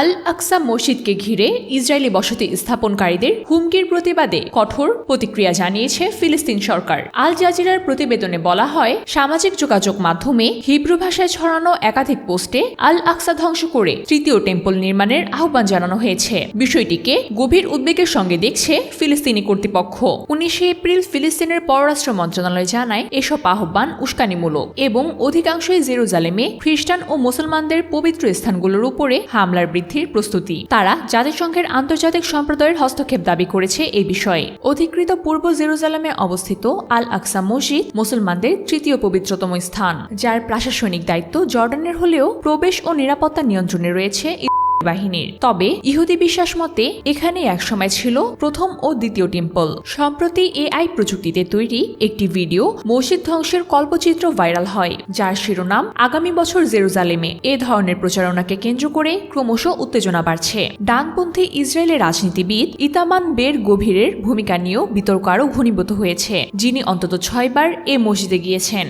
আল আকসা মসজিদকে ঘিরে ইসরায়েলি বসতি স্থাপনকারীদের হুমকির প্রতিবাদে কঠোর প্রতিক্রিয়া জানিয়েছে ফিলিস্তিন সরকার। আল জাজিরার প্রতিবেদনে বলা হয়, সামাজিক যোগাযোগ মাধ্যমে হিব্রু ভাষায় ছড়ানো একাধিক পোস্টে আল আকসা ধ্বংস করে তৃতীয় টেম্পল নির্মাণের আহ্বান জানানো হয়েছে। বিষয়টিকে গভীর উদ্বেগের সঙ্গে দেখছে ফিলিস্তিনি কর্তৃপক্ষ। উনিশে এপ্রিল ফিলিস্তিনের পররাষ্ট্র মন্ত্রণালয় জানায়, এসব আহ্বান উস্কানিমূলক এবং অধিকাংশই জেরুজালেমে খ্রিস্টান ও মুসলমানদের পবিত্র স্থানগুলোর উপরে হামলার বৃদ্ধির প্রস্তুতি। তারা জাতিসংঘের আন্তর্জাতিক সম্প্রদায়ের হস্তক্ষেপ দাবি করেছে এই বিষয়ে। অধিকৃত পূর্ব জেরুজালামে অবস্থিত আল আকসা মসজিদ মুসলমানদের তৃতীয় পবিত্রতম স্থান, যার প্রশাসনিক দায়িত্ব জর্ডানের হলেও প্রবেশ ও নিরাপত্তা নিয়ন্ত্রণে রয়েছে। বাহিনীর। তবে ইহুদি বিশ্বাস মতে এখানে একসময় ছিল প্রথম ও দ্বিতীয় টেম্পল। সম্প্রতি এআই প্রযুক্তিতে তৈরি একটি ভিডিও মসজিদ ধ্বংসের কল্পচিত্র ভাইরাল হয়, যার শিরোনাম আগামী বছর জেরুজালেমে। এ ধরনের প্রচারণাকে কেন্দ্র করে ক্রমশ উত্তেজনা বাড়ছে। ডানপন্থী ইসরায়েলের রাজনীতিবিদ ইতামান বের গভীরের ভূমিকা নিয়েও বিতর্ক আরও ঘনীভূত হয়েছে, যিনি অন্তত ছয়বার এ মসজিদে গিয়েছেন।